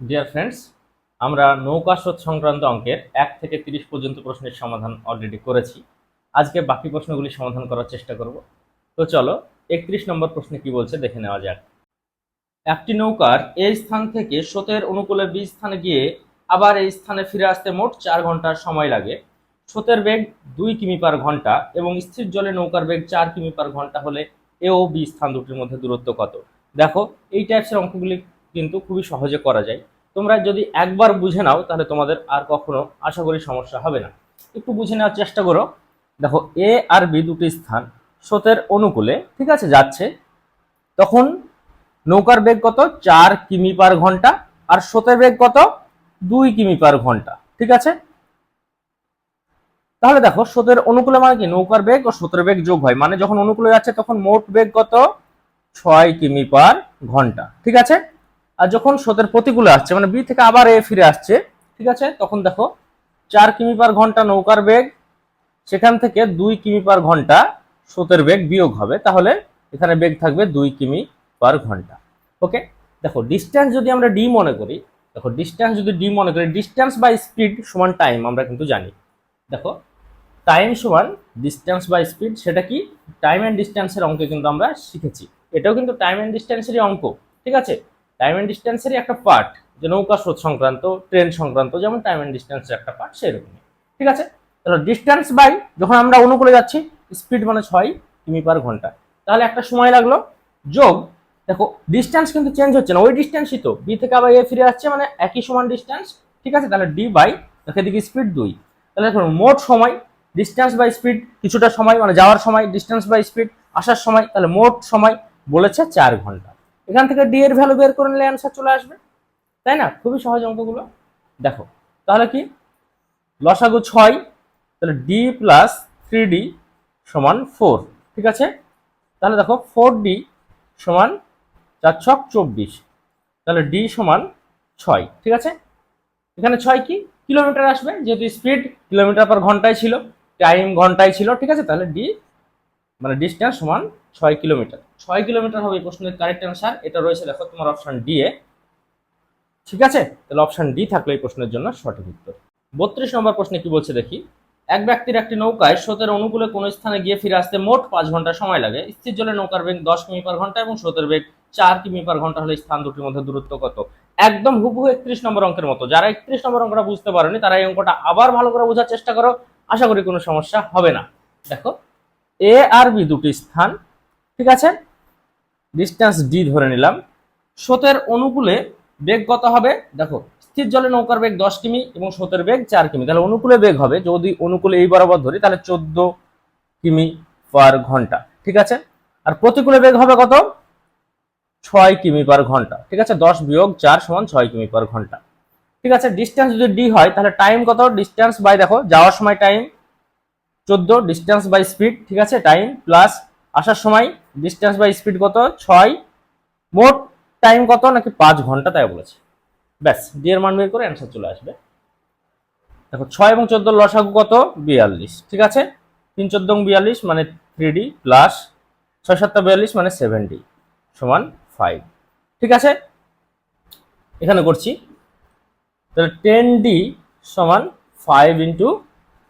Dear friends আমরা নৌকা স্রোত সংক্রান্ত অঙ্কের এক থেকে তিরিশ পর্যন্ত প্রশ্নের সমাধান অলরেডি করেছি। আজকে বাকি প্রশ্নগুলি সমাধান করার চেষ্টা করব। তো চলো, একত্রিশ নম্বর প্রশ্নে কি বলছে দেখে নেওয়া যাক। একটি নৌকার এই স্থান থেকে স্রোতের অনুকূলে বি স্থানে গিয়ে আবার এই স্থানে ফিরে আসতে মোট চার ঘণ্টার সময় লাগে। স্রোতের বেগ দুই কিমি পার ঘণ্টা এবং স্থির জলে নৌকার বেগ চার কিমি পার ঘণ্টা হলে এ ও বি স্থান দুটির মধ্যে দূরত্ব কত? দেখো, এই টাইপসের অঙ্কগুলি কিন্তু খুবই সহজে করা যায়। তোমরা যদি একবার বুঝে নাও, তাহলে তোমাদের আর কখনো আশা করি সমস্যা হবে না। একটু বুঝে নেওয়ার চেষ্টা করো। দেখো, এ আর বি দুটি স্থান স্রোতের অনুকূলে, ঠিক আছে, যাচ্ছে। তখন নৌকার বেগ কত? চার কিমি পার ঘণ্টা। আর স্রোতের বেগ কত? দুই কিমি পার ঘণ্টা, ঠিক আছে? তাহলে দেখো, স্রোতের অনুকূলে মানে কি? নৌকার বেগ ও স্রোতের বেগ যোগ হয়। মানে যখন অনুকূলে যাচ্ছে, তখন মোট বেগ কত? ছয় কিমি পার ঘণ্টা, ঠিক আছে? আর যখন স্রোতের প্রতিকূলে আসছে মানে বি থেকে আবার এ ফিরে আসছে, ঠিক আছে? তখন দেখো, চার কিমি পার ঘণ্টা নৌকার বেগ, সেখান থেকে দুই কিমি পার ঘণ্টা স্রোতের বেগ বিয়োগ হবে। তাহলে এখানে বেগ থাকবে দুই কিমি পার ঘণ্টা। ওকে দেখো ডিস্টেন্স যদি আমরা ডি মনে করি, দেখো ডিস্টেন্স যদি ডি মনে করি ডিস্টেন্স বাই স্পিড সমান টাইম আমরা কিন্তু জানি। দেখো টাইম সমান ডিস্টেন্স বাই স্পিড সেটা কি? টাইম অ্যান্ড ডিস্টেন্সের অঙ্কে কিন্তু আমরা শিখেছি। এটাও কিন্তু টাইম অ্যান্ড ডিস্টেন্সেরই অঙ্ক, ঠিক আছে? টাইম অ্যান্ড ডিস্টেন্সেরই একটা পার্ট যে নৌকা স্রোত সংক্রান্ত ট্রেন সংক্রান্ত, যেমন টাইম অ্যান্ড ডিস্টেন্সের একটা পার্ট সেরকমই। ঠিক আছে? তাহলে ডিস্টেন্স বাই যখন আমরা অনুকূলে যাচ্ছি স্পিড মানে ছয় কিমি পার ঘণ্টা। তাহলে একটা সময় লাগল। যোগ, দেখো ডিস্টেন্স কিন্তু চেঞ্জ হচ্ছে না। ওই ডিস্টেন্সই তো বি থেকে আবার এ ফিরে আসছে মানে একই সমান ডিস্টেন্স ঠিক আছে? তাহলে ডি বাই দেখো এদিকে স্পিড দুই। তাহলে দেখুন, মোট সময় ডিস্টেন্স বাই স্পিড কিছুটা সময় মানে যাওয়ার সময় ডিস্টেন্স বাই স্পিড আসার সময়, তাহলে মোট সময় বলেছে চার ঘণ্টা। এখান থেকে ডি এর ভ্যালু বের করে নিলে অ্যান্সার চলে আসবে। তাই না? খুবই সহজ অঙ্কগুলো। দেখো, তাহলে কি? লসাগু ছয়, তাহলে ডি প্লাস থ্রি ডি সমান ফোর ঠিক আছে? তাহলে দেখো ফোর ডি সমান চার ছক চব্বিশ, তাহলে ডি সমান ছয়, ঠিক আছে? এখানে ছয় কি? কিলোমিটার আসবে, যেহেতু স্পিড কিলোমিটার পার ঘন্টায় ছিল টাইম ঘন্টায় ছিল, ঠিক আছে? তাহলে ডি মানে ডিস্টেন্স সমান ছয় কিলোমিটার ছয় কিলোমিটার হবে এই প্রশ্নের কারেক্ট অ্যান্সার এটা রয়েছে দেখো তোমার অপশন ডি এ। ঠিক আছে? তাহলে অপশন ডি থাকল এই প্রশ্নের জন্য সঠিক উত্তর। বত্রিশ নম্বর প্রশ্নে কি বলছে দেখি? এক ব্যক্তির একটি নৌকায় স্রোতের অনুকূলে কোনো স্থানে গিয়ে ফিরে আসতে মোট পাঁচ ঘণ্টা সময় লাগে। স্থির জলে নৌকার বেগ দশ কিমি পার ঘণ্টা এবং স্রোতের বেগ চার কিমি পার ঘণ্টা হলে স্থান দুটির মধ্যে দূরত্ব কত? একদম হুবহু একত্রিশ নম্বর অঙ্কের মতো। যারা একত্রিশ নম্বর অঙ্কটা বুঝতে পারেনি, তারা এই অঙ্কটা আবার ভালো করে বোঝার চেষ্টা করো। আশা করি কোনো সমস্যা হবে না। দেখো এ আর বি দুটি স্থান, ঠিক আছে? ডিস্টেন্স ডি ধরে নিলাম। স্রোতের অনুকূলে বেগ কত হবে? দেখো, স্থির জলে নৌকার বেগ দশ কিমি এবং স্রোতের বেগ চার কিমি। তাহলে অনুকূলে বেগ হবে, যদি অনুকূলে এই বরাবর ধরি, তাহলে চোদ্দ কিমি পার ঘণ্টা, ঠিক আছে? আর প্রতিকূলে বেগ হবে কত? ছয় কিমি পার ঘণ্টা, ঠিক আছে? দশ বিয়োগ চার সমান ছয় কিমি পার ঘণ্টা, ঠিক আছে? ডিস্টেন্স যদি ডি হয়, তাহলে টাইম কত? ডিস্টেন্স বাই দেখো, যাওয়ার সময় টাইম চোদ্দ ডিস্টেন্স বাই স্পিড ঠিক আছে? টাইম প্লাস আসার সময় ডিস্টেন্স বাই স্পিড কত? ছয়। মোট টাইম কত? নাকি পাঁচ ঘণ্টা, তাই বলেছে। ব্যাস ডি এর মান বের করে অ্যান্সার চলে আসবে। দেখো, ছয় এবং চোদ্দ লসাগু কত? বিয়াল্লিশ, ঠিক আছে? তিন, চোদ্দ বিয়াল্লিশ মানে থ্রি ডি প্লাস ছয়, সাতটা, বিয়াল্লিশ মানে সেভেন ডি সমান ফাইভ ঠিক আছে? এখানে করছি। তাহলে টেন ডি সমান ফাইভ ইন্টু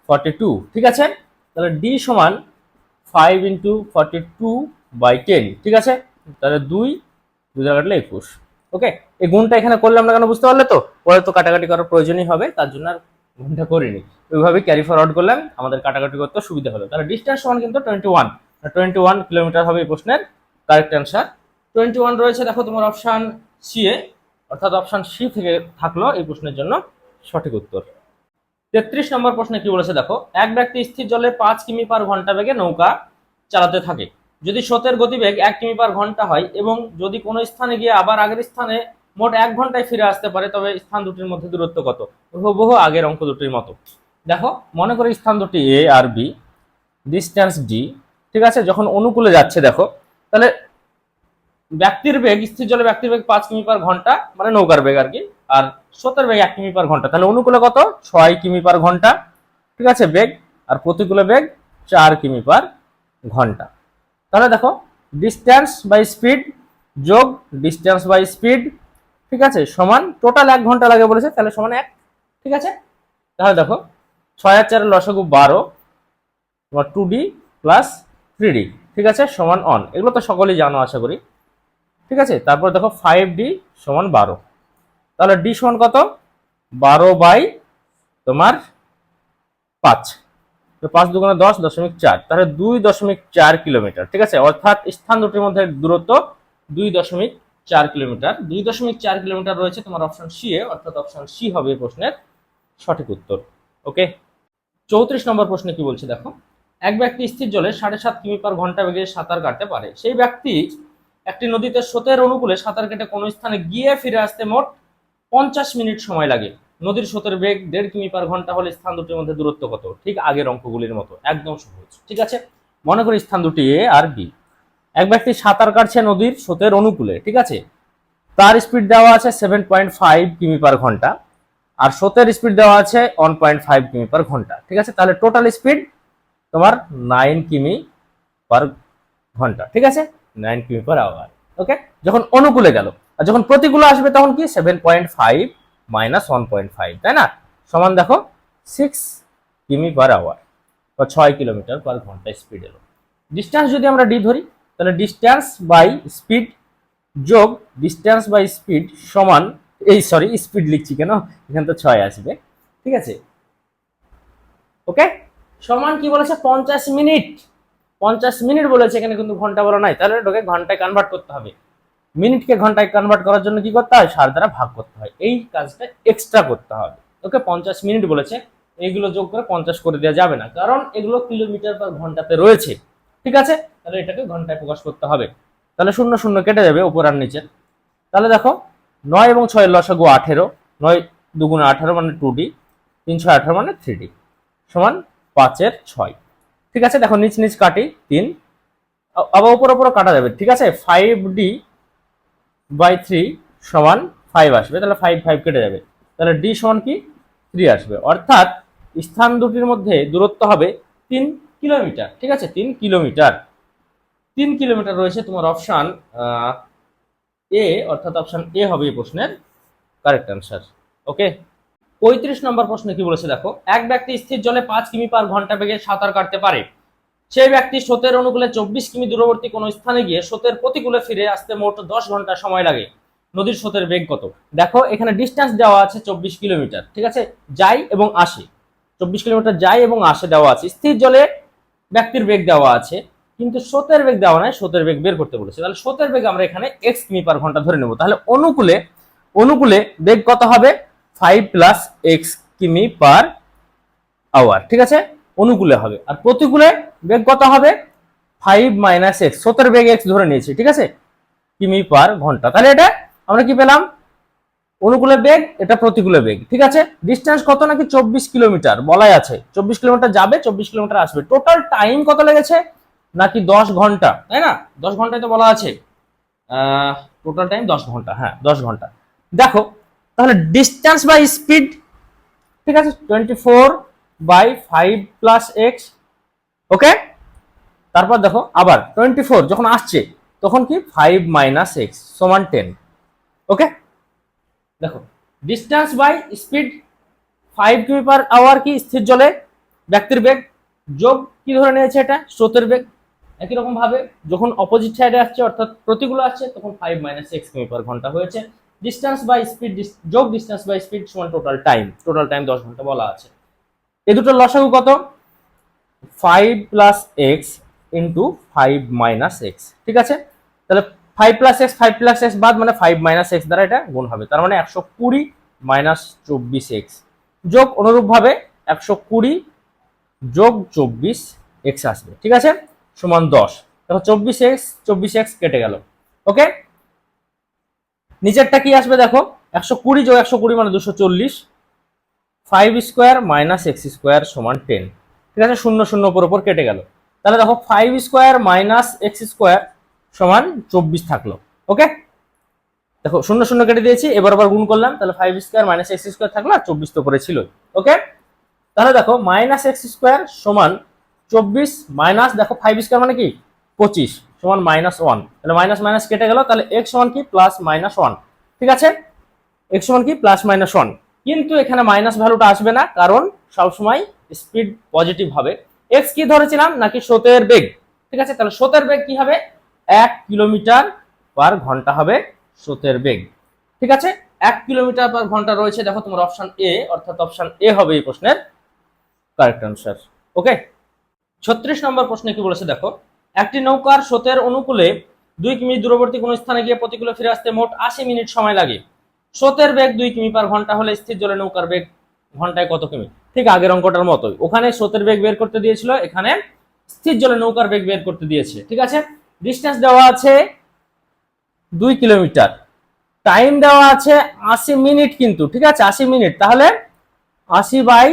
ফর্টি টু ঠিক আছে? তাহলে ডি সমান five into forty two by ten ঠিক আছে? তাহলে দুই দুই কাটলে একুশ। ওকে এই গুণটা এখানে করলাম না কেন বুঝতে পারলে তো? পরে তো কাটাকাটি করার প্রয়োজনই হবে, তার জন্য আর গুণটা করিনি। ওইভাবে ক্যারি ফরওয়ার্ড করলাম, আমাদের কাটাকাটি করতে সুবিধা হলো। তাহলে ডিস্টেন্স সমান কিন্তু twenty one twenty one kilometre হবে এই প্রশ্নের কারেক্ট অ্যান্সার টোয়েন্টি ওয়ান রয়েছে, দেখো তোমার অপশান সি এ। অর্থাৎ অপশান সি থেকে থাকল এই প্রশ্নের জন্য সঠিক উত্তর। তেত্রিশ নম্বর প্রশ্নে কি বলেছে, দেখো, এক ব্যক্তি স্থির জলে পাঁচ কিমি পার ঘণ্টা বেগে নৌকা চালাতে থাকে। যদি স্রোতের গতিবেগ এক কিমি পার ঘণ্টা হয় এবং যদি কোনো স্থানে গিয়ে আবার আগের স্থানে মোট এক ঘন্টায় ফিরে আসতে পারে, তবে স্থান দুটির মধ্যে দূরত্ব কত? বহু আগের অঙ্ক দুটির মতো। দেখো, মনে করি স্থান দুটি এ আর বি ডিস্টেন্স ডি ঠিক আছে? যখন অনুকূলে যাচ্ছে, দেখো, তাহলে ব্যক্তির বেগ, স্থির জলে ব্যক্তির বেগ পাঁচ কিমি পার ঘণ্টা মানে নৌকার বেগ আর কি আর স্রোতের বেগ এক কিমি পার ঘণ্টা। তাহলে অনুকূলে কত? ছয় কিমি পার ঘণ্টা। ঠিক আছে, বেগ? আর প্রতিকূলে বেগ? চার কিমি পার ঘণ্টা। তাহলে দেখো ডিস্টেন্স বাই স্পিড যোগ ডিস্টেন্স বাই স্পিড ঠিক আছে, সমান টোটাল এক ঘণ্টা লাগে বলেছে, তাহলে সমান এক, ঠিক আছে? তাহলে দেখো, ছয় আর চারের লসাগু বারো, তোমার two D plus three D ঠিক আছে, সমান অন এগুলো তো সকলেই জানো, আশা করি। ঠিক আছে, তারপর দেখো ফাইভ ডি সমান বারো। তাহলে ডি সমান কত? বারো বাই তোমার পাঁচ। তো পাঁচ দুগুণে দশ দশমিক চার। তাহলে দুই দশমিক চার কিলোমিটার, ঠিক আছে? অর্থাৎ স্থান দুটির মধ্যে দূরত্ব দুই দশমিক চার কিলোমিটার। দুই দশমিক চার কিলোমিটার রয়েছে তোমার অপশন সি এ, অর্থাৎ অপশন সি হবে প্রশ্নের সঠিক উত্তর। ওকে চৌত্রিশ নম্বর প্রশ্নে কি বলছে দেখো? এক ব্যক্তি স্থির জলে সাড়ে সাত কিমি পার ঘণ্টা বেগে সাঁতার কাটতে পারে। সেই ব্যক্তি একটি নদীতে স্রোতের অনুকূলে সাঁতার কেটে কোনো স্থানে গিয়ে ফিরে আসতে মোট পঞ্চাশ মিনিট সময় লাগে। নদীর স্রোতের বেগ দেড় কিমি পার ঘণ্টা হলে স্থান দুটির মধ্যে দূরত্ব কত? ঠিক আগের অঙ্কগুলির মতো। একদম সহজ। ঠিক আছে? মনে করি স্থান দুটি এ আর বি। এক ব্যক্তি সাঁতার কাটছে নদীর স্রোতের অনুকূলে, ঠিক আছে? তার স্পিড দেওয়া আছে সেভেন পয়েন্ট ফাইভ কিমি পার ঘণ্টা আর স্রোতের স্পিড দেওয়া আছে ওয়ান পয়েন্ট ফাইভ কিমি পার ঘণ্টা, ঠিক আছে? তাহলে টোটাল স্পিড তোমার নাইন কিমি পার ঘণ্টা, ঠিক আছে? নাইন কিমি পার আওয়ার ওকে যখন অনুকূলে গেল আর যখন প্রতিকূলে আসবে তখন কি? Seven point five minus one point five তাই না? সমান দেখো সিক্স কিমি পার আওয়ার বা ছয় কিলোমিটার পার ঘণ্টা স্পিড এলো। ডিস্টেন্স যদি আমরা ডি ধরি, তাহলে ডিস্টেন্স বাই স্পিড যোগ ডিস্টেন্স বাই স্পিড সমান, এই সরি স্পিড লিখছি কেন? এখানে তো ছয় আসবে, ঠিক আছে? ওকে সমান কি বলেছে? পঞ্চাশ মিনিট। পঞ্চাশ মিনিট বলেছে, এখানে কিন্তু ঘণ্টা বলা নাই। তাহলে এটাকে ঘন্টায় কনভার্ট করতে হবে। মিনিটকে ঘন্টায় কনভার্ট করার জন্য কি করতে হয়? সার দ্বারা ভাগ করতে হয়। এই কাজটা এক্সট্রা করতে হবে। ওকে, পঞ্চাশ মিনিট বলেছে। এইগুলো যোগ করে পঞ্চাশ করে দেওয়া যাবে না। কারণ এগুলো কিলোমিটার পার ঘন্টাতে রয়েছে। ঠিক আছে? তাহলে এটাকে ঘন্টায় প্রকাশ করতে হবে। তাহলে শূন্য শূন্য কেটে যাবে উপর আর নিচের। তাহলে দেখো, নয় এবং ছয়ের লসাগু আঠেরো। নয় দুগুণে আঠারো মানে টু ডি তিনশো আঠারো মানে থ্রি ডি সমান পাঁচের ছয়। ঠিক আছে? দেখো, নিচ নিচ কাটি, তিন। আবার উপর উপর কাটা যাবে। ঠিক আছে? ফাইভ ডি বাই থ্রি সমান ফাইভ আসবে, তাহলে ফাইভ ফাইভ কেটে যাবে। তাহলে ডি সমান কি? থ্রি আসবে। অর্থাৎ স্থান দুটির মধ্যে দূরত্ব হবে তিন কিলোমিটার, ঠিক আছে? তিন কিলোমিটার। তিন কিলোমিটার রয়েছে তোমার অপশান এ অর্থাৎ অপশান এ হবে এই প্রশ্নের কারেক্ট অ্যান্সার ওকে পঁয়ত্রিশ নম্বর প্রশ্নে কি বলেছে দেখো? এক ব্যক্তি স্থির জলে পাঁচ কিমি পার ঘণ্টা বেগে সাঁতার কাটতে পারে। সেই ব্যক্তি স্রোতের অনুকূলে চব্বিশ কিমি দূরবর্তী কোনো স্থানে গিয়ে স্রোতের প্রতিকূলে ফিরে আসতে মোট দশ ঘণ্টা সময় লাগে। নদীর স্রোতের বেগ কত? দেখো, এখানে ডিস্টেন্স দেওয়া আছে চব্বিশ কিলোমিটার, ঠিক আছে? যাই এবং আসে। চব্বিশ কিলোমিটার যায় এবং আসে দেওয়া আছে। স্থির জলে ব্যক্তির বেগ দেওয়া আছে, কিন্তু স্রোতের বেগ দেওয়া নাই, স্রোতের বেগ বের করতে বলেছে। তাহলে স্রোতের বেগ আমরা এখানে এক্স কিমি পার ঘণ্টা ধরে নেব। তাহলে অনুকূলে অনুকূলে বেগ কত হবে? ফাইভ প্লাস এক্স কিমি পার আওয়ার ঠিক আছে? অনুকূলে হবে। আর প্রতিকূলে বেগ কত হবে? ফাইভ মাইনাস এক্স স্রোতের বেগ এক্স ধরে নিয়েছি, ঠিক আছে? কিমি পার ঘণ্টা। তাহলে এটা আমরা কি পেলাম? অনুকূলে বেগ, এটা প্রতিকূলে বেগ, ঠিক আছে? ডিস্টেন্স কত নাকি চব্বিশ কিলোমিটার? বলাই আছে। চব্বিশ কিলোমিটার যাবে, চব্বিশ কিলোমিটার আসবে। টোটাল টাইম কত লেগেছে? নাকি দশ ঘণ্টা, তাই না? দশ ঘন্টায় তো বলা আছে। টোটাল টাইম দশ ঘণ্টা হ্যাঁ দশ ঘণ্টা। দেখো, তাহলে ডিস্টেন্স বাই স্পিড ঠিক আছে? Twenty four by five plus X okay তারপর দেখো, আবার টোয়েন্টি ফোর যখন আসছে, তখন কি? ফাইভ মাইনাস এক্স সমান টেন ওকে দেখো ডিস্টেন্স বাই স্পিড ফাইভ কিমি পার আওয়ার কি? স্থির জলে, ব্যক্তির বেগ যোগ কি ধরে নিয়েছে এটা? স্রোতের বেগ। একই রকম ভাবে যখন অপোজিট সাইডে আসছে, অর্থাৎ প্রতিকূল আসছে, তখন ফাইভ মাইনাস এক্স কিমি পার ঘণ্টা হয়েছে। ডিস্টেন্স বাই স্পিড যোগ ডিস্টেন্স বাই স্পিড সমান টোটাল টাইম টোটাল টাইম দশ ঘণ্টা বলা আছে। এ দুটো লসাগু কত? Five plus X into five minus X ঠিক আছে? তাহলে five plus X five plus X বাদ মানে ফাইভ মাইনাস এক্স দ্বারা এটা গুণ হবে। তার মানে একশো কুড়ি মাইনাস চব্বিশ এক্স যোগ অনুরূপভাবে একশো কুড়ি যোগ চব্বিশ এক্স আসবে, ঠিক আছে? সমান দশ। দেখো চব্বিশ এক্স চব্বিশ এক্স কেটে গেল। ওকে? নিচেরটা কি আসবে দেখো? একশো কুড়ি যোগ একশো কুড়ি মানে দুশো চল্লিশ। Five square minus X square সমান টেন ঠিক আছে? শূন্য শূন্য উপর উপর কেটে গেল। তাহলে দেখো five square minus X square সমান চব্বিশ থাকল। ওকে দেখো, শূন্য শূন্য কেটে দিয়েছি, এবার আবার গুণ করলাম, তাহলে five square minus X square থাকল আর চব্বিশ তো করে ছিল ওকে তাহলে দেখো মাইনাস এক্স স্কোয়ার সমান চব্বিশ মাইনাস দেখো ফাইভ স্কোয়ার মানে কি? পঁচিশ, সমান মাইনাস ওয়ান তাহলে মাইনাস মাইনাস কেটে গেল, তাহলে এক্স সমান কি? প্লাস মাইনাস ওয়ান ঠিক আছে? এক্স সমান কি? প্লাস মাইনাস ওয়ান কিন্তু এখানে মাইনাস ভ্যালুটা আসবে না, কারণ সবসময় স্পিড পজিটিভ হবে। এক্স কি ধরেছিলাম? নাকি স্রোতের বেগ? ঠিক আছে? তাহলে স্রোতের বেগ কি হবে? এক কিলোমিটার পার ঘণ্টা হবে স্রোতের বেগ। ঠিক আছে? এক কিলোমিটার পার ঘণ্টা রয়েছে। দেখো তোমার অপশন এ অর্থাৎ অপশন এ হবে এই প্রশ্নের কারেক্ট আনসার ওকে ছত্রিশ নম্বর প্রশ্নে কি বলেছে দেখো, একটি নৌকার স্রোতের অনুকূলে দুই কিমি দূরবর্তী কোনো স্থানে গিয়ে প্রতিকূলে ফিরে আসতে মোট আশি মিনিট সময় লাগে। স্রোতের বেগ দুই কিমি পার ঘণ্টা হলে স্থির জলে নৌকার বেগ ঘন্টায় কত কিমি? ঠিক আগের অঙ্কটার মতোই। ওখানে স্রোতের বেগ বের করতে দিয়েছিল, এখানে স্থির জলে নৌকার বেগ বের করতে দিয়েছে। ঠিক আছে? ডিস্টেন্স দেওয়া আছে দুই কিলোমিটার। টাইম দেওয়া আছে আশি মিনিট কিন্তু, ঠিক আছে? আশি মিনিট। তাহলে আশি বাই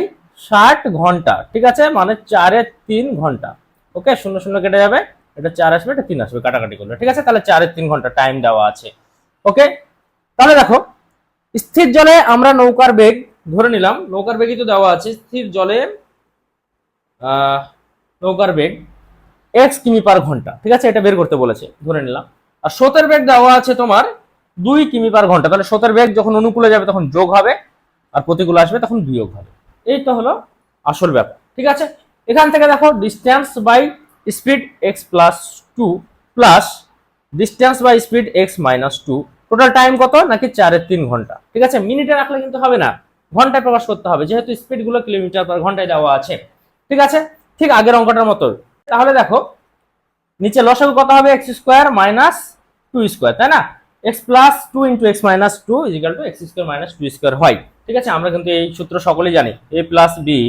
ষাট ঘণ্টা, ঠিক আছে? মানে চারে তিন ঘণ্টা। ওকে? শূন্য শূন্য কেটে যাবে। এটা চার আসবে, এটা তিন আসবে, কাটাকাটি করলে ঠিক আছে? তাহলে চারে তিন ঘণ্টা টাইম দেওয়া আছে। ওকে? তাহলে দেখো, স্থির জলে আমরা নৌকার বেগ ধরে নিলাম, নৌকার বেগই তো দেওয়া আছে, স্থির জলে নৌকার বেগ এক্স কিমি পার ঘণ্টা। ঠিক আছে? এটা বের করতে বলেছে, ধরে নিলাম। আর স্রোতের বেগ দেওয়া আছে তোমার দুই কিমি পার ঘণ্টা। তাহলে স্রোতের বেগ যখন অনুকূলে যাবে, তখন যোগ হবে, আর প্রতিকূলে আসবে, তখন বিয়োগ হবে। এই তো হলো আসল ব্যাপার। ঠিক আছে? এখান থেকে দেখো distance by speed X plus two plus distance by speed X minus two total time কত? নাকি চারের তিন ঘণ্টা। ঠিক আছে? মিনিটে রাখলে কিন্তু হবে না। ঘন্টায় প্রকাশ করতে হবে, যেহেতু স্পিডগুলো কিলোমিটার পার ঘন্টায় দেওয়া আছে। ঠিক আছে? ঠিক আগের অঙ্কটার মতো। তাহলে দেখো, নিচে লসাগু কত হবে? X square minus two square তাই না? X plus two into X minus two equal two X square minus two square হয় ঠিক আছে? আমরা কিন্তু এই সূত্র সকলেই জানি। A plus B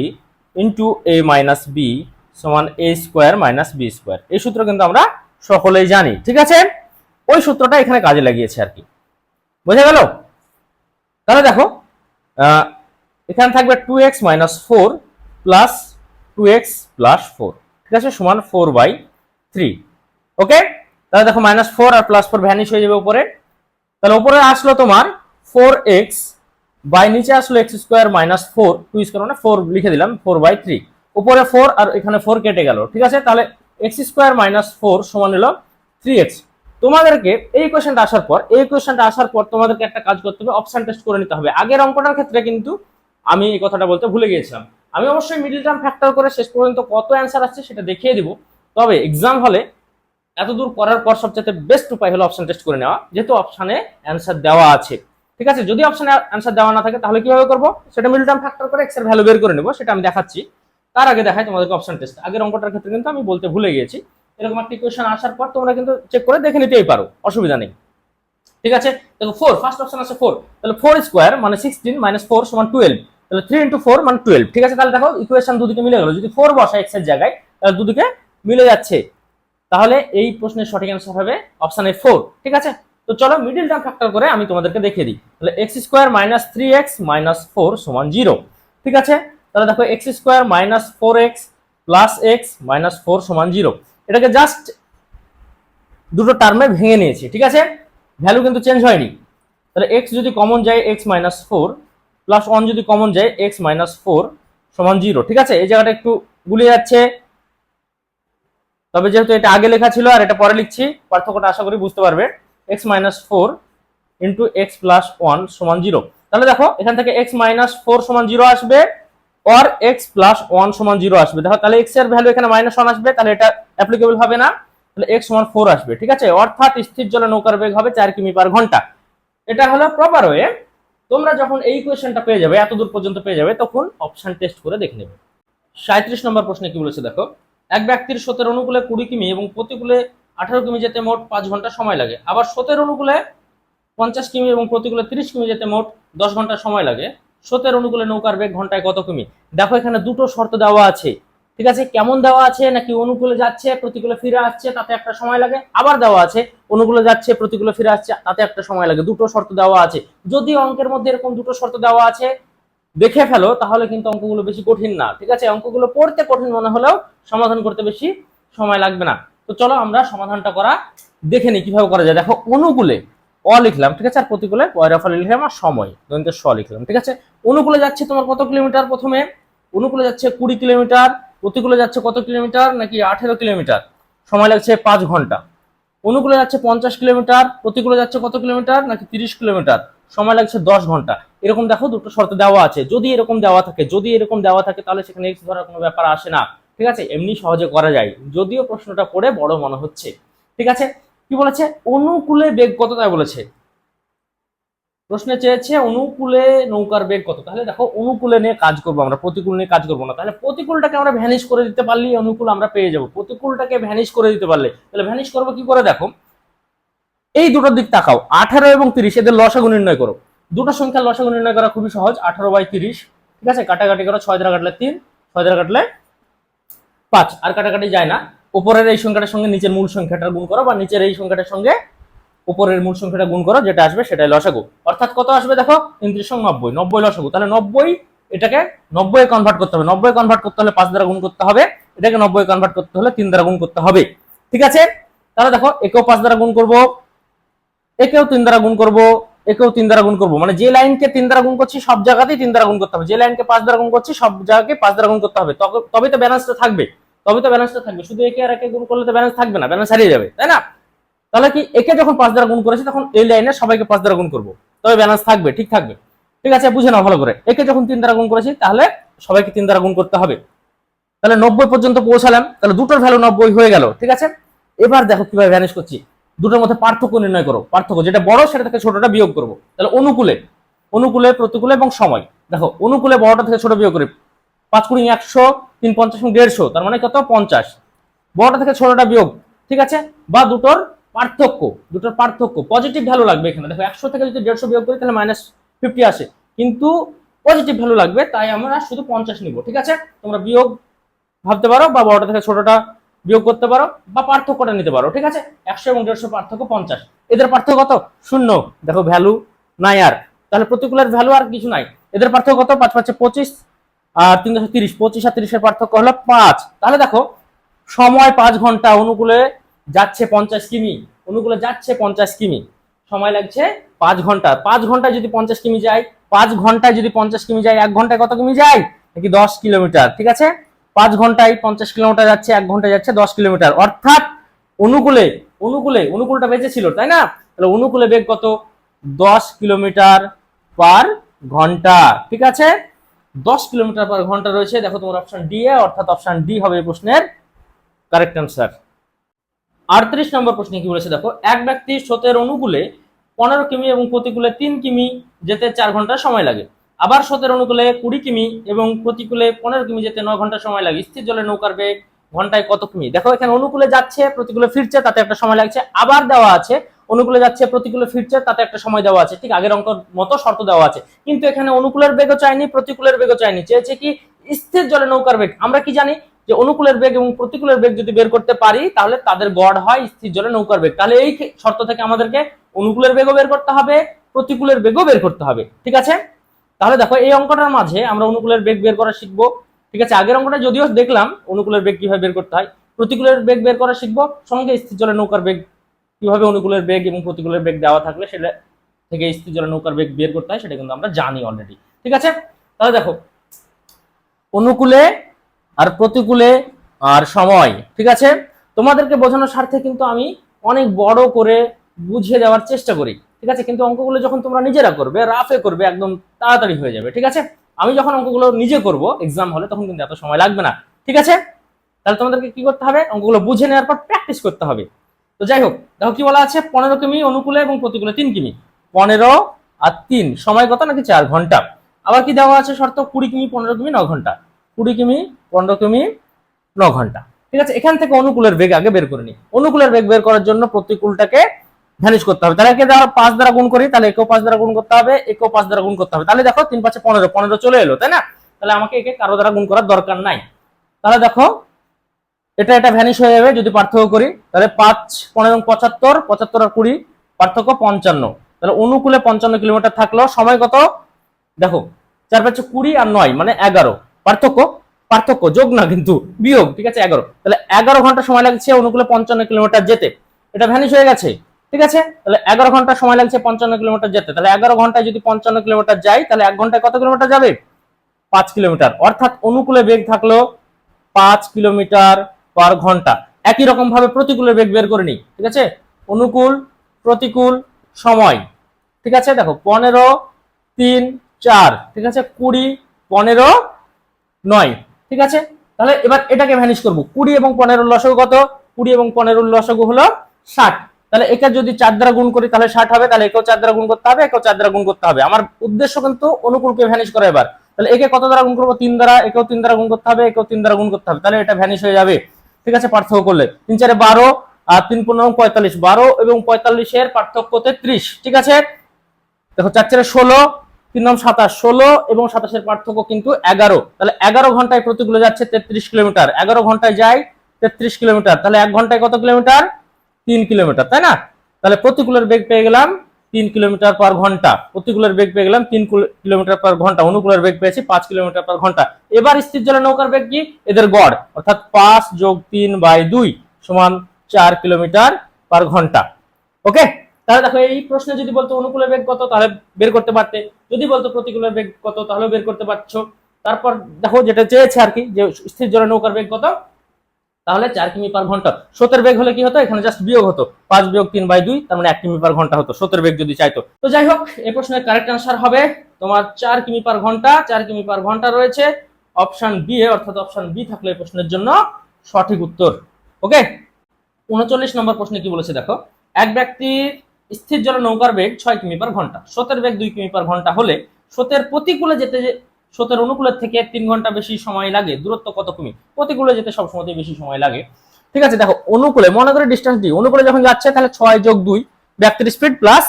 into A minus B সমান A square minus B square এই সূত্র কিন্তু আমরা সকলেই জানি। ঠিক আছে? ওই সূত্রটা এখানে কাজে লাগিয়েছে আর কি। বোঝা গেল? তাহলে দেখো এখানে থাকবে two X minus four plus two X plus four ঠিক আছে, সমান ফোর বাই থ্রি ওকে তাহলে দেখো মাইনাস ফোর আর প্লাস ফোর ভ্যানিশ হয়ে যাবে উপরে। তাহলে উপরে আসলো তোমার ফোর এক্স বাই নিচে আসলো X square minus four two square মানে ফোর লিখে দিলাম ফোর বাই থ্রি উপরে ফোর আর এখানে ফোর কেটে গেল, ঠিক আছে? তাহলে এক্স স্কোয়ার মাইনাস ফোর সমান হলো থ্রি এক্স তোমাদেরকে এই কোয়েশনটা আসার পর, এই কোয়েশনটা আসার পর তোমাদেরকে একটা কাজ করতে হবে অপশন টেস্ট করে নিতে হবে। আগের অঙ্কটার ক্ষেত্রে কিন্তু আমি এই কথাটা বলতে ভুলে গিয়েছিলাম। আমি অবশ্যই মিডিল টার্ম ফ্যাক্টর করে শেষ পর্যন্ত কত অ্যান্সার আসছে সেটা দেখিয়ে দিব। তবে এক্সাম হলে এত দূর করার পর সবচেয়ে বেস্ট উপায় হলো অপশন টেস্ট করে নেওয়া, যেহেতু অপশনে অ্যান্সার দেওয়া আছে। ঠিক আছে? যদি অপশনে অ্যান্সার দেওয়া না থাকে, তাহলে কীভাবে করব? সেটা মিডল টার্ম ফ্যাক্টর করে এক্সের ভ্যালু বের করে নেব, সেটা আমি দেখাচ্ছি। তার আগে দেখাই তোমাদেরকে অপশন টেস্ট আগের অঙ্কটার ক্ষেত্রে কিন্তু আমি বলতে ভুলে গিয়েছি। এরকম একটি কোয়েশন আসার পর তোমরা কিন্তু চেক করে দেখে নিতেই পারো, অসুবিধা নেই। ঠিক আছে? দেখো ফোর ফার্স্ট অপশন আছে ফোর তাহলে ফোর স্কোয়ার মানে সিক্সটিন মাইনাস ফোর সমান টুয়েলভ তাহলে থ্রি ইন্টু ফোর মানে টুয়েলভ ঠিক আছে? তাহলে দেখো ইকুয়েশন দুদিকে মিলে গেল। যদি ফোর বসা এক্সের জায়গায়, তাহলে দুদিকে মিলে যাচ্ছে। তাহলে এই প্রশ্নের সঠিক অ্যান্সার হবে অপশন এ ফোর ঠিক আছে? তো চলো মিডিল টার্ম ফ্যাক্টর করে আমি তোমাদেরকে দেখিয়ে দিই। তাহলে X square minus three X minus four সমান জিরো ঠিক আছে? তাহলে দেখো X square minus four X plus X minus four সমান জিরো এটাকে জাস্ট দুটো টার্মে ভেঙে নিয়েছি। ঠিক আছে? ভ্যালু কিন্তু চেঞ্জ হয়নি। তাহলে এক্স যদি কমন যায় X minus four plus one যদি কমন যায় এক্স মাইনাস ফোর সমান জিরো ঠিক আছে? এই জায়গাটা একটু গুলিয়ে যাচ্ছে। তবে যেহেতু এটা আগে লেখা ছিল আর এটা পরে লিখছি, পার্থক্যটা আশা করি বুঝতে পারবে। X minus four into X plus one সমান জিরো তাহলে দেখো, এখান থেকে এক্স মাইনাস ফোর সমান জিরো আসবে অর এক্স প্লাস ওয়ান সমান জিরো আসবে। দেখো, তাহলে এক্সের ভ্যালু এখানে মাইনাস ওয়ান আসবে, তাহলে এটা অ্যাপ্লিকেবল হবে না। তাহলে এক্স সমান ফোর আসবে, ঠিক আছে? অর্থাৎ স্থির জলে নৌকার বেগ হবে চার কিমি পার ঘণ্টা। এটা হলো প্রপার ওয়ে তোমরা যখন এই কোয়েশনটা পেয়ে যাবে এত দূর পর্যন্ত পেয়ে যাবে, তখন অপশন টেস্ট করে দেখে নেবে। সাঁত্রিশ নম্বর প্রশ্নে কি বলেছে দেখো? এক ব্যক্তির স্রোতের অনুকূলে কুড়ি কিমি এবং প্রতিকূলে আঠারো কিমি যেতে মোট পাঁচ ঘণ্টা সময় লাগে। আবার স্রোতের অনুকূলে পঞ্চাশ কিমি এবং প্রতিকূলে তিরিশ কিমি যেতে মোট দশ ঘণ্টা সময় লাগে। স্রোতের অনুকূলে নৌকার বেগ ঘন্টায় কত কিমি? দেখো এখানে দুটো শর্ত দেওয়া আছে। ঠিক আছে, কেমন দেওয়া আছে, নাকি অনুকূলে যাচ্ছে, প্রতিকূলে ফিরে আসছে, তাতে একটা সময় লাগে? আবার দেওয়া আছে, অনুকূলে যাচ্ছে, প্রতিকূলে ফিরে আসছে, তাতে একটা সময় লাগে। দুটো শর্ত দেওয়া আছে। যদি অঙ্কের মধ্যে এরকম দুটো শর্ত দেওয়া আছে, দেখে ফেলো, তাহলে কিন্তু অঙ্কগুলো বেশি কঠিন না। ঠিক আছে, অঙ্কগুলো পড়তে কঠিন মনে হলেও সমাধান করতে বেশি সময় লাগবে না। তো চলো আমরা সমাধানটা করা, দেখে নিই কীভাবে করা যায়। দেখো, অনুকূলে অ লিখলাম, ঠিক আছে, আর প্রতিকূলে পয়রাফল লিখলাম, আর সময় দন্তের স লিখলাম, ঠিক আছে? অনুকূলে যাচ্ছে তোমার কত কিলোমিটার প্রথমে? অনুকূলে যাচ্ছে কুড়ি কিলোমিটার প্রতিকূলে যাচ্ছে কত কিলোমিটার? নাকি আঠেরো কিলোমিটার? সময় লাগছে পাঁচ ঘণ্টা। অনুকূলে যাচ্ছে পঞ্চাশ কিলোমিটার, প্রতিকূলে যাচ্ছে কত কিলোমিটার? নাকি তিরিশ কিলোমিটার? সময় লাগছে দশ ঘণ্টা। এরকম দেখো দুটো শর্ত দেওয়া আছে। যদি এরকম দেওয়া থাকে, যদি এরকম দেওয়া থাকে, তাহলে সেখানে এক্স ধরার কোনো ব্যাপার আসে না। ঠিক আছে? এমনি সহজে করা যায়। যদিও প্রশ্নটা পড়ে বড় মনে হচ্ছে। ঠিক আছে? কি বলেছে? অনুকূলে বেগ কত তাই বলেছে? প্রশ্নে চেয়েছে অনুকূলে নৌকার বেগ কত? তাহলে দেখো, অনুকূলে নিয়ে কাজ করব আমরা, প্রতিকূল নিয়ে কাজ করব না। তাহলে প্রতিকূলটাকে আমরা ভ্যানিশ করে দিতে পারলেই অনুকূল আমরা পেয়ে যাব। প্রতিকূলটাকে ভ্যানিশ করে দিতে পারলে, তাহলে ভ্যানিশ করব কি করে দেখো? এই দুটোর দিক তাকাও, আঠারো এবং তিরিশ, এদের লসাগু নির্ণয় করো। দুটো সংখ্যার লসাগু নির্ণয় করা খুবই সহজ, আঠারো বাই তিরিশ, ঠিক আছে? কাটাকাটি করো, ছয় দ্বারা কাটলে তিন, ছয় দ্বারা কাটলে পাঁচ। আর কাটাকাটি যায় না উপরের এই সংখ্যাটার সঙ্গে নিচের মূল সংখ্যাটা গুণ করো বা নিচের এই সংখ্যাটার সঙ্গে উপরের মূল সংখ্যাটা গুণ করো, যেটা আসবে সেটাই লসাগু। অর্থাৎ কত আসবে দেখো? তিনত্রিশ নব্বই। নব্বই লসাগু। তাহলে নব্বই এটাকে নব্বই কনভার্ট করতে হবে। নব্বই কনভার্ট করতে হলে পাঁচ দ্বারা গুণ করতে হবে। এটাকে নব্বই কনভার্ট করতে হলে তিন দ্বারা গুণ করতে হবে। ঠিক আছে? তাহলে দেখো, একেও পাঁচ দ্বারা গুণ করব, একেও তিন দ্বারা গুণ করব, একেও তিন দ্বারা গুণ করব। মানে যে লাইনকে তিন দ্বারা গুণ করছি, সব জায়গাতেই তিন দ্বারা গুণ করতে হবে। যে লাইনকে পাঁচ দ্বারা গুণ করছি, সব জায়গাকে পাঁচ দ্বারা গুণ করতে হবে। তবে তো ব্যালেন্সটা থাকবে। তবে তো ব্যালেন্সটা থাকবে। শুধু একে আর একে গুণ করলে তো ব্যালেন্স থাকবে না। ব্যালেন্স হারিয়ে যাবে। তাই না? তাহলে কি একে যখন পাঁচ দ্বারা গুণ করেছি, তখন এই লাইনে সবাইকে পাঁচ দ্বারা গুণ করব। তবে ব্যালেন্স থাকবে, ঠিক থাকবে। ঠিক আছে, বুঝে নাও ভালো করে। একে যখন তিন দ্বারা গুণ করেছি, তাহলে সবাইকে তিন দ্বারা গুণ করতে হবে। তাহলে নব্বই পর্যন্ত পৌঁছালাম, তাহলে দুটোর ভ্যালু নব্বই হয়ে গেল, ঠিক আছে? এবার দেখো কীভাবে ভ্যানিশ করছি। দুটোর মধ্যে পার্থক্য নির্ণয় করো। পার্থক্য, যেটা বড়, সেটা থেকে ছোটটা বিয়োগ করব। তাহলে অনুকূলে অনুকূলে, প্রতিকূলে এবং সময়। দেখো, অনুকূলে বড়টা থেকে ছোট বিয়োগ করি। পাঁচ কুড়ি একশো, তিন পঞ্চাশ দেড়শো, তার মানে কত? পঞ্চাশ। বড়টা থেকে ছোটটা বিয়োগ, ঠিক আছে? বা দুটোর পার্থক্য, দুটোর পার্থক্য পজিটিভ ভ্যালু লাগবে এখানে। দেখো, একশো থেকে যদি দেড়শো বিয়োগ করি, তাহলে মাইনাস ফিফটি আসে। কিন্তু পজিটিভ ভ্যালু লাগবে, তাই আমরা শুধু পঞ্চাশ নিব, ঠিক আছে? তোমরা বিয়োগ ভাবতে পারো, বা বড়টা থেকে ছোটটা বিয়োগ করতে পারো, বা পার্থক্যটা নিতে পারো, ঠিক আছে? একশো এবং দেড়শো পার্থক্য পঞ্চাশ। এদের পার্থক্য কত? শূন্য। দেখো ভ্যালু নাই আর। তাহলে প্রতিকূলের ভ্যালু আর কিছু নাই। এদের পার্থক্য কত? পাঁচ পাঁচে পঁচিশ আর তিন তিনশো তিরিশ। পঁচিশ আর তিরিশের পার্থক্য হলো পাঁচ। তাহলে দেখো, সময় পাঁচ ঘণ্টা অনুকূলে যাচ্ছে পঞ্চাশ কিমি। অনুকূলে যাচ্ছে পঞ্চাশ কিমি। সময় লাগছে পাঁচ ঘণ্টা। পাঁচ ঘন্টায় যদি পঞ্চাশ কিমি যায়, পাঁচ ঘন্টায় যদি পঞ্চাশ কিমি যায়, এক ঘন্টায় কত কিমি যায়? নাকি দশ কিলোমিটার, ঠিক আছে? পাঁচ ঘন্টায় পঞ্চাশ কিলোমিটার যাচ্ছে, এক ঘন্টায় যাচ্ছে দশ কিলোমিটার। অর্থাৎ অনুকূলে অনুকূলে, অনুকূলটা বেঁচে ছিল তাই না? তাহলে অনুকূলে বেগ কত? দশ কিলোমিটার পার ঘণ্টা, ঠিক আছে? দশ কিলোমিটার পার ঘণ্টা রয়েছে। দেখো তোমার অপশন ডি এ, অর্থাৎ অপশন ডি হবে এই প্রশ্নের কারেক্ট অ্যান্সার আটত্রিশ নম্বর প্রশ্নে কি বলেছে? দেখো, এক ব্যক্তি স্রোতের অনুকূলে পনেরো কিমি এবং প্রতিকূলে তিন কিমি যেতে চার ঘণ্টা সময় লাগে। আবার স্রোতের অনুকূলে কুড়ি কিমি এবং প্রতিকূলে পনেরো কিমি যেতে ন ঘণ্টা সময় লাগে। স্থির জলে নৌকার বেগ ঘন্টায় কত কিমি? দেখো, এখানে অনুকূলে যাচ্ছে, প্রতিকূলে ফিরছে, তাতে একটা সময় লাগছে। আবার দেওয়া আছে, অনুকূলে যাচ্ছে, প্রতিকূলে ফিরছে, তাতে একটা সময় দেওয়া আছে। ঠিক আগের অঙ্ক মতো শর্ত দেওয়া আছে। কিন্তু এখানে অনুকূলের বেগও চাইনি, প্রতিকূলের বেগও চাইনি। চেয়েছে কি? স্থির জলে নৌকার বেগ। আমরা কি জানি? যে অনুকূলের বেগ এবং প্রতিকূলের বেগ যদি বের করতে পারি, তাহলে তাদের গড় হয় স্থির জলে নৌকার বেগ। তাহলে এই শর্ত থেকে আমাদেরকে অনুকূলের বেগও বের করতে হবে, প্রতিকূলের বেগও বের করতে হবে। ঠিক আছে? তাহলে দেখো, এই অঙ্কটার মাঝে আমরা অনুকূলের বেগ বের করা শিখব। ঠিক আছে? আগের অঙ্কটা যদিও দেখলাম অনুকূলের বেগ কীভাবে বের করতে হয়, প্রতিকূলের বেগ বের করা শিখব, সঙ্গে স্থির জলে নৌকার বেগ, কীভাবে অনুকূলের বেগ এবং প্রতিকূলের বেগ দেওয়া থাকলে সেটা থেকে স্থির জলে নৌকার বেগ বের করতে হয়, সেটা কিন্তু আমরা জানি অলরেডি ঠিক আছে? তাহলে দেখো, অনুকূলে আর প্রতিকূলে আর সময়, ঠিক আছে? তোমাদেরকে বোঝানোর স্বার্থে কিন্তু আমি অনেক বড় করে বুঝিয়ে দেওয়ার চেষ্টা করি, ঠিক আছে? কিন্তু অঙ্কগুলো যখন তোমরা নিজেরা করবে রাফে করবে, একদম তাড়াতাড়ি হয়ে যাবে, ঠিক আছে? আমি যখন অঙ্কগুলো নিজে করব এক্সাম হলে, তখন কিন্তু এত সময় লাগবে না, ঠিক আছে? তাহলে তোমাদেরকে কি করতে হবে? অঙ্কগুলো বুঝে নেওয়ার পর প্র্যাকটিস করতে হবে। তো যাই হোক, দেখো কি বলা আছে? পনেরো কিমি অনুকূলে এবং প্রতিকূলে তিন কিমি। পনেরো আর তিন, সময় কত? নাকি চার ঘণ্টা। আবার কি দেওয়া আছে শর্ত? কুড়ি কিমি, পনেরো কিমি, ন ঘণ্টা। কুড়ি কিমি, পনেরো কিমি, ন ঘণ্টা। ঠিক আছে? এখান থেকে অনুকূলের বেগ আগে বের করে নি। অনুকূলের বেগ বের করার জন্য প্রতিকূলটাকে ভ্যানিশ করতে হবে। তাহলে একে পাঁচ দ্বারা গুণ করি, তাহলে একেও পাঁচ দ্বারা গুণ করতে হবে, একেও পাঁচ দ্বারা গুণ করতে হবে। তাহলে দেখো, তিন পাঁচে পনেরো পনেরো চলে এলো, তাই না? তাহলে আমাকে একে কারও দ্বারা গুণ করার দরকার নাই। তাহলে দেখো, এটা এটা ভ্যানিশ হয়ে যাবে, যদি পার্থক্য করি, তাহলে পাঁচ, পনেরো পঁচাত্তর পঁচাত্তর আর কুড়ি, পার্থক্য পঞ্চান্ন। তাহলে অনুকূলে পঞ্চান্ন কিলোমিটার থাকল, সময় কত? দেখো, চার পাঁচে কুড়ি আর নয় মানে এগারো। পার্থক্য? পার্থক্য, যোগ না কিন্তু বিয়োগ, ঠিক আছে? এগারো। তাহলে এগারো ঘণ্টা সময় লাগছে অনুকূলে পঞ্চান্ন কিলোমিটার যেতে। এটা ভ্যানিশ হয়ে গেছে, ঠিক আছে? তাহলে এগারো ঘণ্টা সময় লাগছে পঞ্চান্ন কিলোমিটার যেতে। তাহলে এগারো ঘন্টায় যদি পঞ্চান্ন কিলোমিটার যাই, তাহলে এক ঘন্টায় কত কিলোমিটার যাবে? পাঁচ কিলোমিটার। অর্থাৎ অনুকূলে বেগ থাকল পাঁচ কিলোমিটার পার ঘণ্টা। একই রকম ভাবে প্রতিকূলের বেগ বের করে নিই, ঠিক আছে? অনুকূল, প্রতিকূল, সময়, ঠিক আছে? দেখো, পনেরো, তিন, চার, ঠিক আছে? কুড়ি, পনেরো নয়, ঠিক আছে? তাহলে এবার এটাকে ভ্যানিশ করব। কুড়ি এবং পনেরোর লসগু কত? কুড়ি এবং পনেরোর লসগু হলো ষাট। তাহলে একে যদি চার দ্বারা গুণ করি, তাহলে ষাট হবে, তাহলে একেও চার দ্বারা গুণ করতে হবে, একেও চার দ্বারা গুণ করতে হবে। আমার উদ্দেশ্য কিন্তু অনুকূলকে ভ্যানিশ করা এবার। তাহলে একে কত দ্বারা গুণ করব? তিন দ্বারা, একেও তিন দ্বারা গুণ করতে হবে, একেও তিন দ্বারা গুণ করতে হবে। তাহলে এটা ভ্যানিশ হয়ে যাবে। ঠিক আছে? পার্থক্য করলে। তিন চারে বারো, আর তিন পনেরো পঁয়তাল্লিশ। বারো এবং পঁয়তাল্লিশের পার্থক্য তেত্রিশ ঠিক আছে? দেখো, চার চারে ষোলো তিন নম সাতাশ, ষোলো এবং সাতাশের পার্থক্য কিন্তু এগারো। তাহলে এগারো ঘন্টায় প্রতিগুলো যাচ্ছে তেত্রিশ কিলোমিটার। এগারো ঘন্টায় যায় তেত্রিশ কিলোমিটার। তাহলে এক ঘন্টায় কত কিলোমিটার? তিন কিলোমিটার, তাই না? তাহলে প্রতিকূলের বেগ পেয়ে গেলাম তিন কিলোমিটার পার ঘণ্টা। প্রতিকূলের বেগ পেয়ে গেলাম তিন কিলোমিটার পার ঘণ্টা। অনুকূলের বেগ পেয়েছি পাঁচ কিলোমিটার পার ঘণ্টা। এবার স্থির জলে নৌকার বেগ কি? এদের গড়, অর্থাৎ পাঁচ যোগ তিন বাই দুই সমান চার কিলোমিটার পার ঘণ্টা। ওকে? তাহলে দেখো, এই প্রশ্নে যদি বলতো অনুকূলের বেগ কত, তাহলে বের করতে পারতে। যদি বলতো প্রতিকূলের বেগ কত, তাহলে বের করতে পারছ। তারপর দেখো, যেটা চেয়েছে আর কি, যে স্থির জলে নৌকার বেগ কত, তাহলে চার কিমি পার ঘণ্টা। স্রোতের বেগ হলে কি হতো? এখানে জাস্ট বিয়োগ হতো। পাঁচ বিয়োগ তিন বাই দুই, তার মানে এক কিমি পার ঘণ্টা হতো, স্রোতের বেগ যদি চাইতো। তো যাই হোক এই প্রশ্নের কারেক্ট আনসার হবে তোমার চার কিমি পার ঘণ্টা। চার কিমি পার ঘণ্টা রয়েছে। অপশন বি এ, অর্থাৎ অপশন বি থাকলে এই প্রশ্নের জন্য সঠিক উত্তর। ওকে উনচল্লিশ নম্বর প্রশ্নে কি বলেছে দেখো? এক ব্যক্তির স্থির জলে নৌকার বেগ ছয় কিমি পার ঘণ্টা। স্রোতের বেগ দুই কিমি পার ঘণ্টা হলে স্রোতের প্রতিকূলে যেতে যে স্রোতের অনুকূলের থেকে তিন ঘণ্টা বেশি সময় লাগে। দূরত্ব কত কিমি? প্রতিকূলে যেতে সবসময় বেশি সময় লাগে। ঠিক আছে, দেখো, অনুকূলে, মনে করে ডিস্টেন্স দিই। অনুকূলে যখন যাচ্ছে, তাহলে ছয় যোগ দুই ব্যক্তির স্পিড প্লাস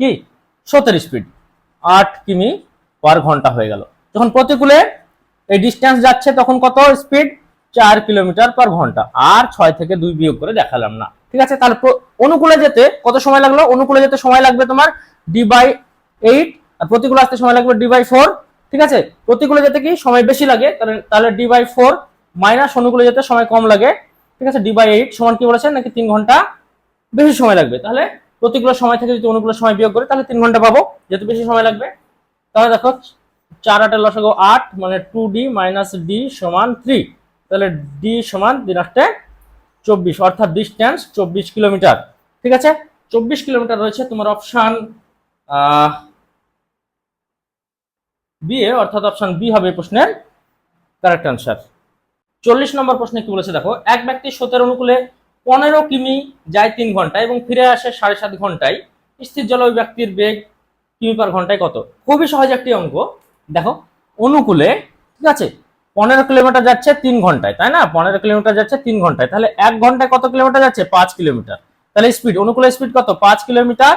কি? স্রোতের স্পিড আট কিমি পার ঘণ্টা হয়ে গেল। যখন প্রতিকূলে এই ডিস্টেন্স যাচ্ছে, তখন কত? স্পিড চার কিলোমিটার পার ঘণ্টা। আর ছয় থেকে দুই বিয়োগ করে দেখালাম না। ঠিক আছে? তাহলে অনুকূলে যেতে কত সময় লাগল? অনুকূলে যেতে সময় লাগবে তোমার ডি বাই এইট আর প্রতিকূলে আসতে সময় লাগবে ডি বাই ফোর ঠিক আছে? প্রতিকূলে যেতে কি? সময় বেশি লাগে, তাহলে ডি বাই ফোর মাইনাস অনুকূলে যেতে সময় কম লাগে, ঠিক আছে? ডি বাই এইট সমান কি বলেছেন? নাকি তিন ঘণ্টা বেশি সময় লাগবে? তাহলে প্রতিকূল সময় থেকে, যদি অনুকূল সময় বিয়োগ করে, তাহলে তিন ঘণ্টা পাবো, যেহেতু বেশি সময় লাগবে। তাহলে দেখো, চার আটের লসাগু আট মানে টু ডি মাইনাস ডি সমান থ্রি তাহলে ডি সমান দিন আটটে চব্বিশ, অর্থাৎ ডিস্টেন্স চব্বিশ কিলোমিটার। ঠিক আছে? চব্বিশ কিলোমিটার রয়েছে তোমার অপশান বি এ, অর্থাৎ অপশন বি হবে প্রশ্নের কারেক্ট আনসার চল্লিশ নম্বর প্রশ্নে কি বলেছে দেখো, এক ব্যক্তি স্রোতের অনুকূলে পনেরো কিমি যায় তিন ঘন্টায় এবং ফিরে আসে সাড়ে সাত ঘন্টায়। স্থির জল ওই ব্যক্তির বেগ কিমি পার ঘন্টায় কত? খুবই সহজ একটি অঙ্ক। দেখো, অনুকূলে, ঠিক আছে? পনেরো কিলোমিটার যাচ্ছে তিন ঘন্টায়, তাই না? পনেরো কিলোমিটার যাচ্ছে তিন ঘন্টায়। তাহলে এক ঘন্টায় কত কিলোমিটার যাচ্ছে? পাঁচ কিলোমিটার। তাহলে স্পিড অনুকূলে স্পিড কত? পাঁচ কিলোমিটার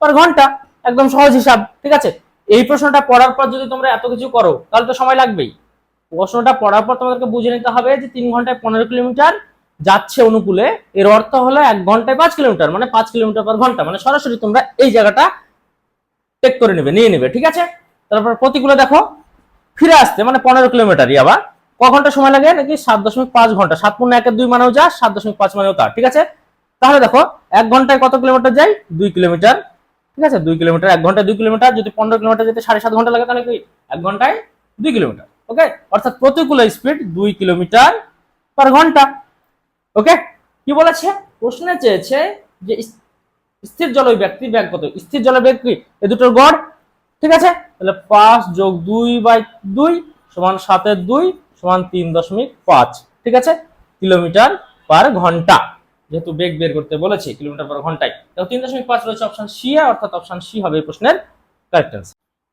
পার ঘণ্টা। একদম সহজ হিসাব, ঠিক আছে? এই প্রশ্নটা পড়ার পর যদি তোমরা এত কিছু করো, তাহলে তো সময় লাগবেই। প্রশ্নটা পড়ার পর তোমাদেরকে বুঝে নিতে হবে যে তিন ঘন্টায় পনেরো কিলোমিটার যাচ্ছে অনুকূলে। এর অর্থ হলো এক ঘন্টায় পাঁচ কিলোমিটার মানে পাঁচ কিলোমিটার পার ঘণ্টা। মানে সরাসরি তোমরা এই জায়গাটা টেক করে নেবে, নিয়ে নেবে, ঠিক আছে? তারপর প্রতিকূলে দেখো ফিরে আসতে মানে পনেরো কিলোমিটারই আবার। ক ঘণ্টা সময় লাগে? নাকি সাত দশমিক পাঁচ ঘণ্টা? সাত পূর্ণ একের দুই মানেও যা, সাত দশমিক পাঁচ মানেও তা, ঠিক আছে? তাহলে দেখো, এক ঘন্টায় কত কিলোমিটার যায়? দুই কিলোমিটার, ঠিক আছে? দুই কিলোমিটার, এক ঘন্টায় দুই কিলোমিটার, যদি পনেরো কিলোমিটার যেতে সাড়ে সাত ঘণ্টা লাগে, তাহলে কি? এক ঘন্টায় দুই কিলোমিটার ওকে অর্থাৎ প্রতিকূল স্পিড দুই কিলোমিটার পার ঘণ্টা ওকে কি বলেছে? প্রশ্নে চেয়েছে যে স্থির জলই ব্যক্তি ব্যাগ কত? স্থির জলের বেগ কি এ দুটোর গড় ঠিক আছে? তাহলে পাঁচ যোগ দুই বাই দুই সমান সাতের দুই সমান তিন দশমিক পাঁচ, ঠিক আছে? কিলোমিটার পার ঘণ্টা, যেহেতু বেগ বের করতে বলেছে, কিলোমিটার পার ঘন্টায়। তো তিন দশমিক পাঁচ রয়েছে অপশন সি অর্থাৎ অপশন সি হবে এই প্রশ্নের কারেক্ট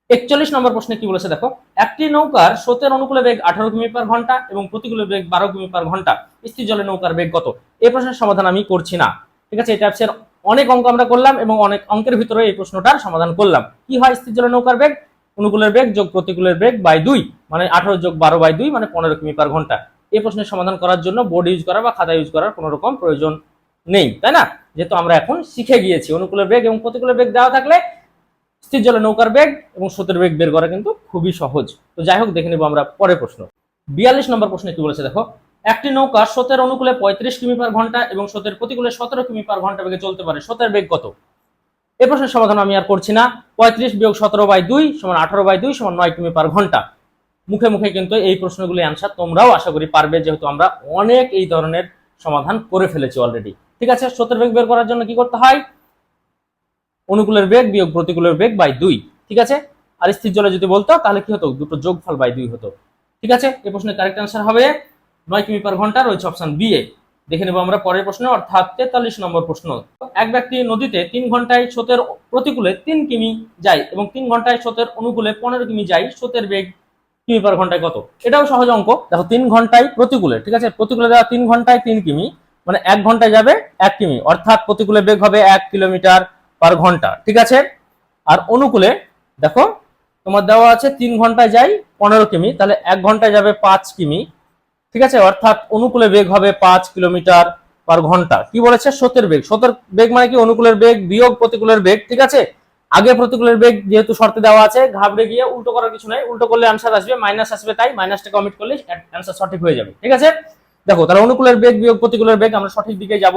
একচল্লিশ নম্বর প্রশ্নে কি বলেছে দেখো? একটি নৌকার স্রোতের অনুকূলে বেগ আঠারো কিমি পার ঘণ্টা এবং প্রতিকূলে বেগ বারো কিমি পার ঘণ্টা। স্থির জলে নৌকার বেগ কত? এই প্রশ্নের সমাধান আমি করছি না, ঠিক আছে? এই টাইপসের অনেক অঙ্ক আমরা করলাম এবং অনেক অঙ্কের ভিতরে এই প্রশ্নটার সমাধান করলাম। কি হয় স্থির জলে নৌকার বেগ? অনুকূলের বেগ যোগ প্রতিকূলের বেগ বাই দুই মানে আঠারো যোগ বারো বাই দুই মানে পনেরো কিমি পার ঘণ্টা। এই প্রশ্নের সমাধান করার জন্য বোর্ড ইউজ করা বা খাতা ইউজ করার কোনো রকম প্রয়োজন নেই, তাই না? যেহেতু আমরা এখন শিখে গিয়েছি, অনুকূলের বেগ এবং প্রতিকূলের বেগ দেওয়া থাকলে স্থির জলে নৌকার বেগ এবং স্রোতের বেগ বের করা কিন্তু খুবই সহজ। তো যাই হোক, দেখে নেব আমরা পরের প্রশ্ন। বিয়াল্লিশ নম্বর প্রশ্নে কি বলেছে দেখো? একটি নৌকা স্রোতের অনুকূলে পঁয়ত্রিশ কিমি পার ঘণ্টা এবং স্রোতের প্রতিকূলে সতেরো কিমি পার ঘণ্টা বেগে চলতে পারে। স্রোতের বেগ কত? এ প্রশ্নের সমাধান আমি আর করছি না। পঁয়ত্রিশ বিয়োগ সতেরো বাই দুই সমান আঠারো বাই দুই সমান নয় কিমি পার ঘণ্টা। মুখে মুখে কিন্তু এই প্রশ্নগুলি অ্যান্সার তোমরাও আশা করি পারবে, যেহেতু আমরা অনেক এই ধরনের সমাধান করে ফেলেছি অলরেডি ঠিক আছে? স্রোতের বেগ বের করার জন্য কি করতে হয়? অনুকূলের বেগ বিয়োগ প্রতিকূলের বেগ বাই দুই। ঠিক আছে? আর স্থির জলে যদি বলতো, তাহলে কি হতো? দুটো যোগফল বাই দুই হতো। ঠিক আছে? এ প্রশ্নের কারেক্ট অ্যান্সার হবে নয় কিমি পার ঘণ্টা রয়েছে অপশন বি এ। দেখে নেব আমরা পরের প্রশ্ন, অর্থাৎ তেতাল্লিশ নম্বর প্রশ্ন। এক ব্যক্তি নদীতে তিন ঘন্টায় স্রোতের প্রতিকূলে তিন কিমি যায় এবং তিন ঘন্টায় স্রোতের অনুকূলে পনেরো কিমি যায়, স্রোতের বেগ কিমি পার ঘন্টায় কত? এটাও সহজ অঙ্ক। দেখো, তিন ঘন্টায় প্রতিকূলে, ঠিক আছে? প্রতিকূলে দেওয়া তিন ঘন্টায় তিন কিমি মানে এক ঘন্টায় যাবে এক কিমি। অর্থাৎ প্রতিকূলে বেগ হবে এক কিলোমিটার পার ঘণ্টা, ঠিক আছে? আর অনুকূলে, দেখো, তোমার দেওয়া আছে তিন ঘন্টায় যাই পনেরো কিমি, তাহলে এক ঘন্টায় যাবে পাঁচ কিমি। ঠিক আছে? অর্থাৎ অনুকূলে বেগ হবে পাঁচ কিলোমিটার পার ঘণ্টা। কি বলেছে? স্রোতের বেগ। স্রোতের বেগ মানে কি? অনুকূলের বেগ বিয়োগ প্রতিকূলের বেগ, ঠিক আছে? আগে প্রতিকূলের বেগ যেহেতু শর্তে দেওয়া আছে, ঘাবড়ে গিয়ে উল্টো করার কিছু নাই। উল্টো করলে আনসার আসবে মাইনাস আসবে তাই মাইনাসটা কমিট করলে অ্যান্সার সঠিক হয়ে যাবে। ঠিক আছে? দেখো, তাহলে অনুকূলের বেগ বিয়োগ প্রতিকূলের বেগ, আমরা সঠিক দিকে যাব।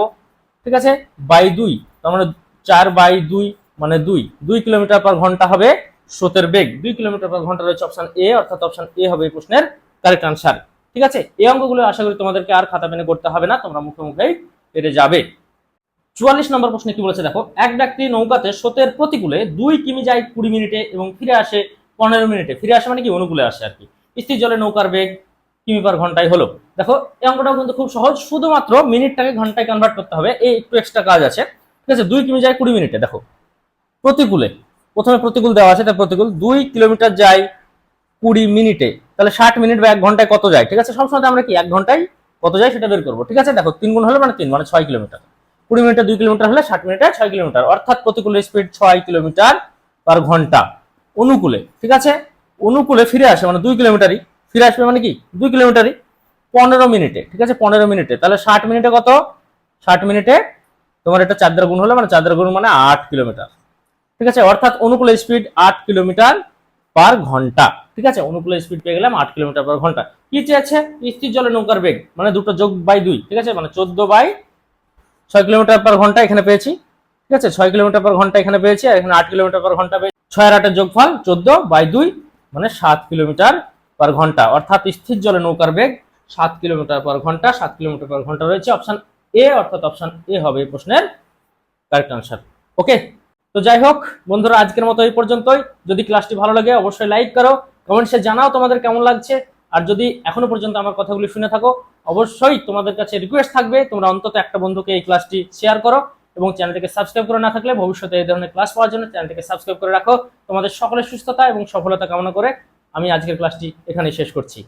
ঠিক আছে? বাই দুই, তার মানে চার বাই দুই মানে দুই। দুই কিলোমিটার পার ঘণ্টা হবে স্রোতের বেগ। দুই কিলোমিটার পার ঘণ্টা রয়েছে অপশন এ অর্থাৎ অপশন এ হবে এই প্রশ্নের কারেক্ট আনসার ঠিক আছে? এই অঙ্কগুলো আশা করি তোমাদেরকে আর খাতা পেনে করতে হবে না, তোমরা মুখে মুখেই পেরে যাবে। চুয়াল্লিশ নম্বর প্রশ্নে কি বলেছে দেখো? এক ব্যক্তি নৌকাতে স্রোতের প্রতিকূলে দুই কিমি যায় কুড়ি মিনিটে এবং ফিরে আসে পনেরো মিনিটে। ফিরে আসে মানে কি? অনুকূলে আসে আর কি। স্থির জলে নৌকার বেগ কিমি পার ঘন্টায় হলো। দেখো, এই অঙ্কটাও কিন্তু খুব সহজ। শুধুমাত্র মিনিটটাকে ঘন্টায় কনভার্ট করতে হবে। এই একটু এক্সট্রা কাজ আছে। ঠিক আছে? দুই কিমি যায় কুড়ি মিনিটে। দেখো, প্রতিকূলে। প্রথমে প্রতিকূল দেওয়া আছে তার প্রতিকূল। দুই কিলোমিটার যায় কুড়ি মিনিটে। তাহলে ষাট মিনিট বা এক ঘন্টায় কত যায়? ঠিক আছে? সবসময় আমরা কি এক ঘন্টায় কত যায় সেটা বের করব। ঠিক আছে? দেখো, তিন গুণ হলে মানে তিন মানে ছয় কিলোমিটার। কুড়ি মিনিটে দুই কিলোমিটার হলে ষাট মিনিটে ছয় কিলোমিটার। অর্থাৎ প্রতিকূলের স্পিড ছয় কিলোমিটার পার ঘণ্টা। অনুকূলে, ঠিক আছে? অনুকূলে ফিরে আসে মানে দুই কিলোমিটারই। ফিরে আসবে মানে কি? দুই কিলোমিটারই। পনেরো মিনিটে, ঠিক আছে? পনেরো মিনিটে। তাহলে ষাট মিনিটে কত? ষাট মিনিটে তোমার এটা চার গুণ হলে মানে চার গুণ মানে আট কিলোমিটার। ঠিক আছে? অর্থাৎ অনুকূল স্পিড আট কিলোমিটার পার ঘণ্টা। ঠিক আছে? অনুকূল স্পিড পেয়ে গেলাম আট কিলোমিটার পার ঘণ্টা। কি চেয়েছে? স্থির জলে নৌকার বেগ মানে দুটো যোগ বাই দুই, ঠিক আছে? মানে চোদ্দ বাই ছয় কিলোমিটার পার ঘণ্টা এখানে পেয়েছি, ঠিক আছে? ছয় কিলোমিটার পার ঘণ্টা এখানে পেয়েছি, আর এখানে আট কিলোমিটার পার ঘণ্টা পেয়েছি। ছয় আর আটের যোগফল চোদ্দ বাই দুই মানে সাত কিলোমিটার পার ঘণ্টা। অর্থাৎ স্থির জলে নৌকার বেগ সাত কিলোমিটার পার ঘণ্টা, সাত কিলোমিটার পার ঘণ্টা রয়েছে। অপশান এ অর্থাৎ অপশন এ হবে এই প্রশ্নের কারেক্ট আনসার ওকে তো যাই হোক, বন্ধুরা, আজকের মতো এই পর্যন্তই। যদি ক্লাসটি ভালো লাগে, অবশ্যই লাইক করো। কমেন্টসে জানাও তোমাদের কেমন লাগছে। আর যদি এখনও পর্যন্ত আমার কথাগুলি শুনে থাকো, অবশ্যই তোমাদের কাছে রিকোয়েস্ট থাকবে, তোমরা অন্তত একটা বন্ধুকে এই ক্লাসটি শেয়ার করো এবং চ্যানেলটিকে সাবস্ক্রাইব করে না থাকলে ভবিষ্যতে এই ধরনের ক্লাস পাওয়ার জন্য চ্যানেলটিকে সাবস্ক্রাইব করে রাখো। তোমাদের সকলের সুস্থতা এবং সফলতা কামনা করে আমি আজকের ক্লাসটি এখানে শেষ করছি।